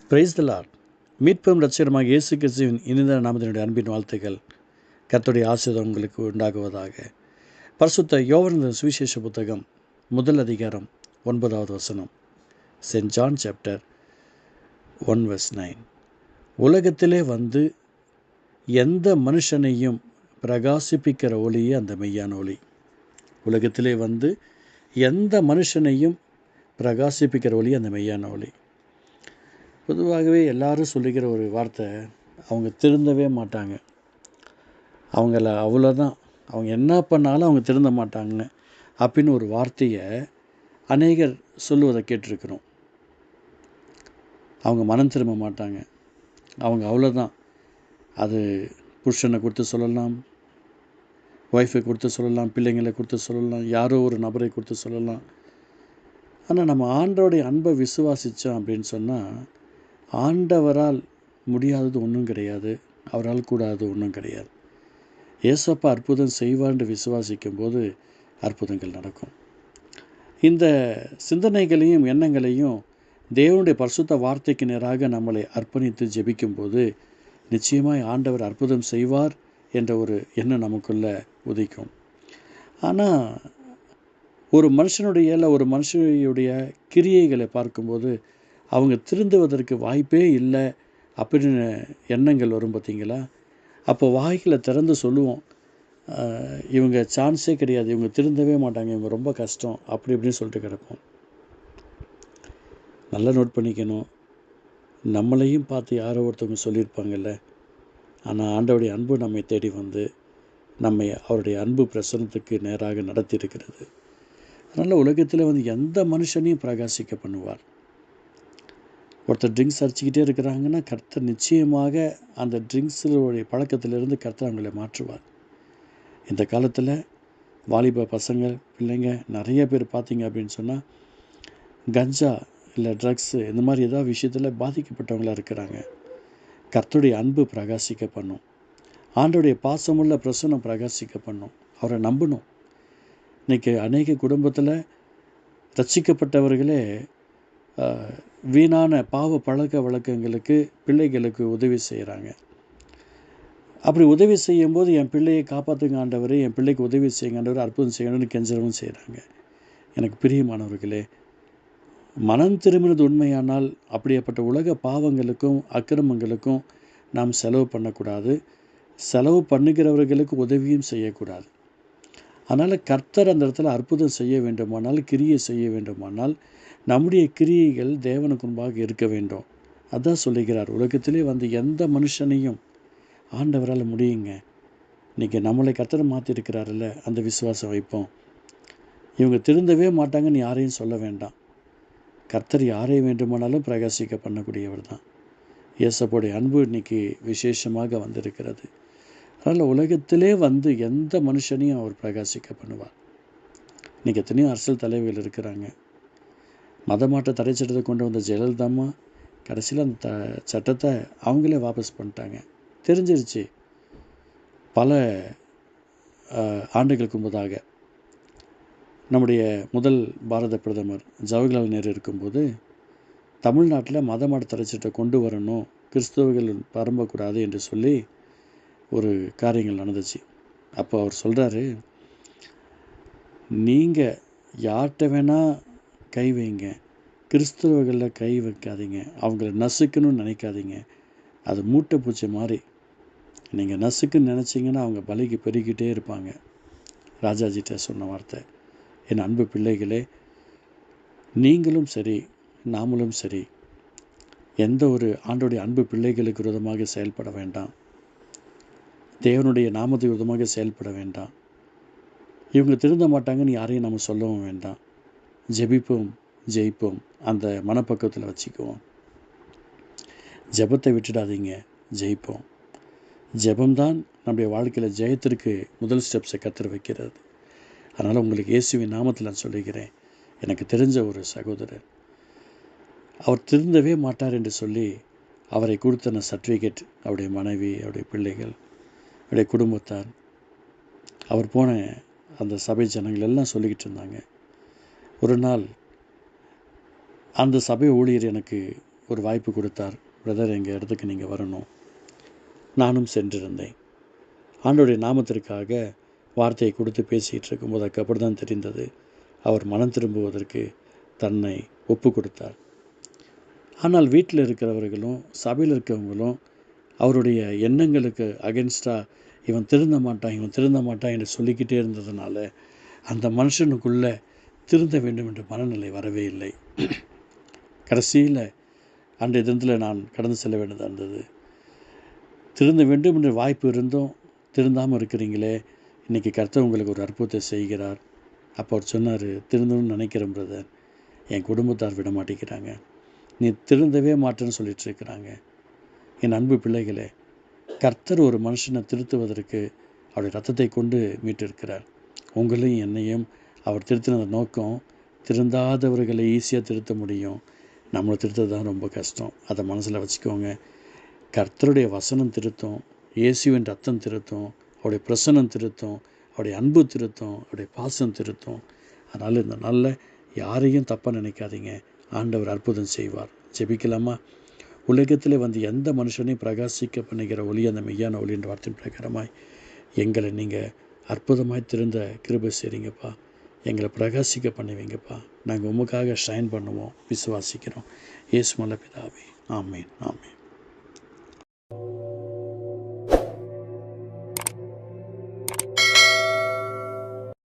Price தலார் மீட்பும் ரட்சகரமாக இயேசு கிறிஸ்துவின் இனித நாமத்தினுடைய அன்பின் வாழ்த்துக்கள். கத்துடைய ஆசிரியர் உங்களுக்கு உண்டாகுவதாக. பரிசுத்த யோவனந்த சுவிசேஷ புத்தகம் முதல் அதிகாரம் ஒன்பதாவது வசனம். Saint John chapter one verse nine உலகத்திலே வந்து எந்த மனுஷனையும் பிரகாசிப்பிக்கிற ஒளியே அந்த மெய்யான ஒளி. உலகத்திலே வந்து எந்த மனுஷனையும் பிரகாசிப்பிக்கிற ஒளி அந்த மெய்யான ஒளி. பொதுவாகவே எல்லாரும் சொல்லிக்கிற ஒரு வார்த்தை அவங்க திருந்தவே மாட்டாங்க. அவங்கள அவ்வளோதான் அவங்க என்ன பண்ணாலும் அவங்க திருந்த மாட்டாங்க அப்படின்னு ஒரு வார்த்தையை அநேகர் சொல்லுவதை கேட்டிருக்கிறோம். அவங்க மனம் திரும்ப மாட்டாங்க. அவங்க அவ்வளோதான் அது புருஷனை கொடுத்து சொல்லலாம் ஒய்ஃபை கொடுத்து சொல்லலாம் பிள்ளைங்களை கொடுத்து சொல்லலாம் யாரோ ஒரு நபரை கொடுத்து சொல்லலாம். ஆனால் நம்ம ஆண்டோடைய அன்பை விசுவாசித்தோம் அப்படின்னு சொன்னால் ஆண்டவரால் முடியாதது ஒன்றும் கிடையாது. அவரால் கூடாதது ஒன்றும் கிடையாது. ஏசப்பா அற்புதம் செய்வார்னு விசுவாசிக்கும் போது அற்புதங்கள் நடக்கும். இந்த சிந்தனைகளையும் எண்ணங்களையும் தேவனுடைய பரிசுத்த வார்த்தைக்கு நேராக நம்மளை அர்ப்பணித்து ஜெபிக்கும்போது நிச்சயமாய் ஆண்டவர் அற்புதம் செய்வார் என்ற ஒரு எண்ணம் நமக்குள்ளே உதிக்கும். ஆனால் ஒரு மனுஷனுடைய இல்லை ஒரு மனுஷனுடைய கிரியைகளை பார்க்கும்போது அவங்க திருந்துவதற்கு வாய்ப்பே இல்லை அப்படின்னு எண்ணங்கள் வரும் பார்த்தீங்களா? அப்போ வாய்களை திறந்து சொல்லுவோம். இவங்க சான்ஸே கிடையாது. இவங்க திருந்தவே மாட்டாங்க. இவங்க ரொம்ப கஷ்டம். அப்படி இப்படின்னு சொல்லிட்டு கிடப்போம். நல்லா நோட் பண்ணிக்கணும். நம்மளையும் பார்த்து யாரோ ஒருத்தவங்க சொல்லியிருப்பாங்கல்ல. ஆனால் ஆண்டவருடைய அன்பு நம்மை தேடி வந்து நம்மை அவருடைய அன்பு பிரசனத்துக்கு நேராக நடத்தி இருக்கிறது அதனால் உலகத்தில் வந்து எந்த மனுஷனையும் பிரகாசிக்க பண்ணுவார். ஒருத்தர் ட்ரிங்க்ஸ் அடிச்சுக்கிட்டே இருக்கிறாங்கன்னா கர்த்தர் நிச்சயமாக அந்த ட்ரிங்க்ஸுடைய பழக்கத்திலிருந்து கர்த்தர் அவங்களை மாற்றுவார். இந்த காலத்தில் வாலிப பசங்க பிள்ளைங்க நிறைய பேர் பார்த்தீங்க அப்படின்னு சொன்னால் கஞ்சா இல்லை ட்ரக்ஸு இந்த மாதிரி ஏதாவது விஷயத்தில் பாதிக்கப்பட்டவங்களாக இருக்கிறாங்க. கர்த்தருடைய அன்பு பிரகாசிக்க பண்ணும். ஆண்டோடைய பாசமுள்ள பிரசனம் பிரகாசிக்க பண்ணும். அவரை நம்பணும். இன்றைக்கி அநேக குடும்பத்தில் ரசிக்கப்பட்டவர்களே வீணான பாவ பழக்க வழக்கங்களுக்கு பிள்ளைகளுக்கு உதவி செய்கிறாங்க அப்படி உதவி செய்யும்போது என் பிள்ளையை காப்பாற்றுங்க ஆண்டவர் என் பிள்ளைக்கு உதவி செய்யுங்க ஆண்டவர் அற்புதம் செய்யணும்னு கெஞ்சரவும் செய்கிறாங்க எனக்கு பிரியமானவர்களே மனம் திரும்பினது உண்மையானால் அப்படியேப்பட்ட உலக பாவங்களுக்கும் அக்கிரமங்களுக்கும் நாம் செலவு பண்ணக்கூடாது. செலவு பண்ணுகிறவர்களுக்கு உதவியும் செய்யக்கூடாது. அதனால் கர்த்தர் அந்த இடத்துல அற்புதம் செய்ய வேண்டுமானால் கிரியை செய்ய வேண்டுமானால் நம்முடைய கிரியைகள் தேவனுக்கு முன்பாக இருக்க வேண்டும். அதான் சொல்லுகிறார். உலகத்திலே வந்து எந்த மனுஷனையும் ஆண்டவரால் முடியுங்க. இன்றைக்கி நம்மளை கத்தரை மாற்றிருக்கிறாருல்ல அந்த விசுவாசம் வைப்போம். இவங்க திருந்தவே மாட்டாங்கன்னு யாரையும் சொல்ல வேண்டாம். கர்த்தர் யாரை வேண்டுமானாலும் பிரகாசிக்க பண்ணக்கூடியவர் தான். இயேசப்போடைய அன்பு இன்னைக்கு விசேஷமாக வந்திருக்கிறது. அதனால் உலகத்திலே வந்து எந்த மனுஷனையும் அவர் பிரகாசிக்க பண்ணுவார். இன்றைக்கி எத்தனையோ அரசியல் தலைவர்கள் இருக்கிறாங்க. மதமாற்ற தடை சட்டத்தை கொண்டு வந்த ஜெயலலிதாம்மா கடைசியில் அந்த த சட்டத்தை அவங்களே வாபஸ் பண்ணிட்டாங்க. தெரிஞ்சிருச்சு. பல ஆண்டுகளுக்கு முன்பதாக நம்முடைய முதல் பாரத பிரதமர் ஜவஹர்லால் நேரு இருக்கும்போது தமிழ்நாட்டில் மதமாட தடை சட்டத்தை கொண்டு வரணும் கிறிஸ்தவர்கள் பரம்பக்கூடாது என்று சொல்லி ஒரு காரியங்கள் நடந்துச்சு. அப்போ அவர் சொல்கிறாரு நீங்கள் யார்கிட்ட வேணால் கை வைங்க. கிறிஸ்தவர்களில் கை வைக்காதீங்க. அவங்கள நசுக்கணும்னு நினைக்காதீங்க. அது மூட்டை பூச்சி மாதிரி. நீங்கள் நசுக்குன்னு நினச்சிங்கன்னா அவங்க பலிக்கு பெருகிட்டே இருப்பாங்க. ராஜாஜிட்ட சொன்ன வார்த்தை. என் அன்பு பிள்ளைகளே நீங்களும் சரி நாமளும் சரி. எந்த ஒரு ஆண்டோடைய அன்பு பிள்ளைகளுக்கு விரோதமாக செயல்பட வேண்டாம். தேவனுடைய நாமத்துக்கு விரோதமாக செயல்பட வேண்டாம். இவங்க திருந்த மாட்டாங்கன்னு யாரையும் நம்ம சொல்லவும் வேண்டாம். ஜெபிப்போம் ஜெயிப்போம். அந்த மனப்பக்குவத்தில் வச்சுக்குவோம். ஜெபத்தை விட்டுடாதீங்க ஜெயிப்போம். ஜபம்தான் நம்முடைய வாழ்க்கையில் ஜெயத்திற்கு முதல் ஸ்டெப்ஸை கற்றுற வைக்கிறது. அதனால் உங்களுக்கு இயேசுவின் நாமத்தில் நான் சொல்லுகிறேன் எனக்கு தெரிஞ்ச ஒரு சகோதரர். அவர் திருந்தவே மாட்டார் என்று சொல்லி அவரை கொடுத்த சர்டிஃபிகேட் அவருடைய மனைவி அவருடைய பிள்ளைகள் அவருடைய குடும்பத்தார். அவர் போன அந்த சபை ஜனங்கள் எல்லாம் சொல்லிக்கிட்டு இருந்தாங்க. ஒரு நாள் அந்த சபை ஊழியர் எனக்கு ஒரு வாய்ப்பு கொடுத்தார். பிரதர் எங்கள் இடத்துக்கு நீங்கள் வரணும். நானும் சென்றிருந்தேன். ஆண்டோடைய நாமத்திற்காக வார்த்தையை கொடுத்து பேசிகிட்டு இருக்கும்போது அதுக்கப்புறம் தான் தெரிந்தது. அவர் மனம் திரும்புவதற்கு தன்னை ஒப்பு கொடுத்தார். ஆனால் வீட்டில் இருக்கிறவர்களும் சபையில் இருக்கிறவங்களும் அவருடைய எண்ணங்களுக்கு அகென்ஸ்டாக இவன் திருந்த மாட்டான் இவன் திருந்த மாட்டான் என்று சொல்லிக்கிட்டே இருந்ததுனால அந்த மனுஷனுக்குள்ளே திருந்த வேண்டும் என்ற மனநிலை வரவே இல்லை. கடைசியில் அன்றைய தினத்தில் நான் கடந்து செல்ல வேண்டியதாக இருந்தது. திருந்த வேண்டும் என்ற வாய்ப்பு இருந்தும் திருந்தாமல் இருக்கிறீங்களே இன்றைக்கி கர்த்தர் உங்களுக்கு ஒரு அற்புதத்தை செய்கிறார். அப்போ அவர் சொன்னார் திருந்தணும்னு நினைக்கிறேன் பிரதர். என் குடும்பத்தார் விட மாட்டேங்கிறாங்க. நீ திருந்தவே மாட்டேன்னு சொல்லிட்டு இருக்கிறாங்க. என் அன்பு பிள்ளைகளே கர்த்தர் ஒரு மனுஷனை திருத்துவதற்கு அவருடைய ரத்தத்தை கொண்டு மீட்டிருக்கிறார் உங்களையும் என்னையும் அவர் திருத்தின நோக்கம் திருந்தாதவர்களை ஈஸியாக திருத்த முடியும். நம்மளை திருத்தது தான் ரொம்ப கஷ்டம். அதை மனசில் வச்சுக்கோங்க. கர்த்தருடைய வசனம் திருத்தம் இயேசுவின் ரத்தம் திருத்தம் அவருடைய பிரசனம் திருத்தம் அவருடைய அன்பு திருத்தம் அவருடைய பாசம் திருத்தம். அதனால் இந்த நாளில் யாரையும் தப்பாக நினைக்காதீங்க. ஆண்டவர் அற்புதம் செய்வார். ஜெபிக்கலாமா? உலகத்தில் வந்து எந்த மனுஷனையும் பிரகாசிக்க பண்ணுகிற ஒளி அந்த மெய்யான ஒளி என்ற வார்த்தையின் பிரகாரமாய் எங்களை நீங்கள் அற்புதமாய் திருந்த கிருபை செய்கிறீங்கப்பா எங்களை பிரகாசிக்க பண்ணுவீங்கப்பா. நாங்கள் உமக்காக ஷைன் பண்ணுவோம் விசுவாசிக்கிறோம். இயேசு மல்ல பிதாவே. ஆமேன் ஆமேன்.